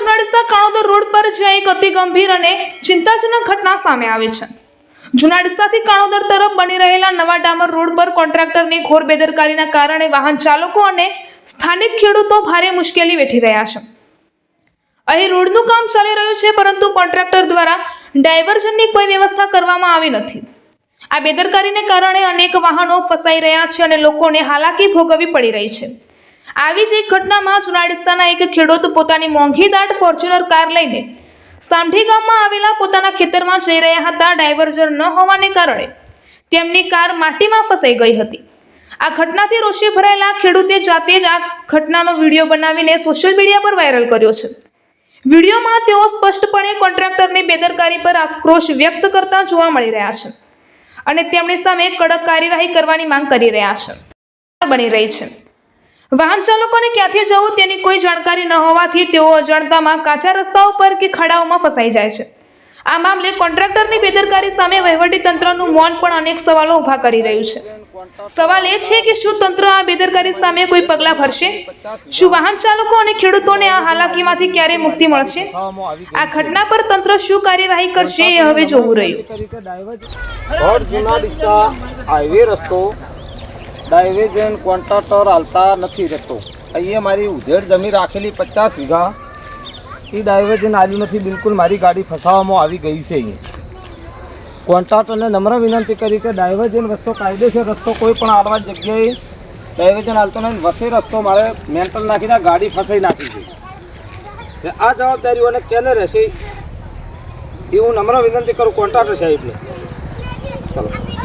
Juna Deesa Kanodar road પર જ્યાં એક અતિ ગંભીર અને ચિંતાજનક ઘટના સામે આવી છે. જુનાડીસાથી કાણોદર તરફ બની રહેલા નવા ડામર રોડ પર કોન્ટ્રાક્ટરની ઘોર બેદરકારીના કારણે વાહન ચાલકો અને સ્થાનિક ખેડૂતો ભારે મુશ્કેલી વેઠી રહ્યા છે. અહીં રોડનું કામ ચાલી રહ્યું છે, પરંતુ કોન્ટ્રાક્ટર દ્વારા ડાયવર્ઝનની કોઈ વ્યવસ્થા કરવામાં આવી નથી. આ બેદરકારીને કારણે અનેક વાહનો ફસાઈ રહ્યા છે અને લોકોને હાલાકી ભોગવવી પડી રહી છે. આવી જ એક ઘટનામાં જુનાડીસાના એક ખેડૂત પોતાની મોંઘી દાટ ફોર્ચ્યુનર કાર લઈને સાંઢી ગામમાં આવેલા પોતાના ખેતરમાં જઈ રહ્યા હતા. ડાયવર્ઝન ન હોવાને કારણે તેમની કાર માટીમાં ફસાઈ ગઈ હતી. આ ઘટનાથી રોષે ભરાયેલા ખેડૂતે જાતે જ આ ઘટનાનો વીડિયો બનાવીને સોશિયલ મીડિયા પર વાયરલ કર્યો છે. વિડીયોમાં તેઓ સ્પષ્ટપણે કોન્ટ્રાક્ટરની બેદરકારી પર આક્રોશ વ્યક્ત કરતા જોવા મળી રહ્યા છે અને તેમની સામે કડક કાર્યવાહી કરવાની માંગ કરી રહ્યા છે. બની રહી છે. વાહન ચાલકોને ક્યાંથી જવું તેની કોઈ જાણકારી ન હોવાથી તેઓ અજાણતામાં કાચા રસ્તાઓ પર કે ખડાઓમાં ફસાઈ જાય છે. આ મામલે કોન્ટ્રાક્ટરની બેદરકારી સામે વહીવટી તંત્રનું મૌન પણ અનેક સવાલો ઊભા કરી રહ્યું છે. સવાલ એ છે કે શું તંત્ર આ બેદરકારી સામે કોઈ પગલાં ભરશે? શું વાહન ચાલકો અને ખેડૂતોને આ હાલાકીમાંથી ક્યારે મુક્તિ મળશે? આ ઘટના પર તંત્ર શું કાર્યવાહી કરશે એ હવે જોવું રહ્યું. રસ્તો ડાયવેજન કોન્ટ્રાક્ટર હાલતા નથી રહેતો. અહીંયા મારી ઉધેડ જમીન રાખેલી પચાસ વીઘા. એ ડાયવેજન આવ્યું નથી, બિલકુલ મારી ગાડી ફસાવામાં આવી ગઈ છે અહીંયા. કોન્ટ્રાક્ટરને નમ્ર વિનંતી કરી કે ડાયવર્જન રસ્તો કાયદેસર રસ્તો કોઈ પણ આડવા જગ્યાએ ડાયવર્જન હાલતો નહીં વસે રસ્તો મારે મેન્ટલ નાખીને ગાડી ફસાઈ નાખી છે. આ જવાબદારીઓને કેને રહેશે? એ હું નમ્ર વિનંતી કરું કોન્ટ્રાક્ટર સાહેબને. ચલો.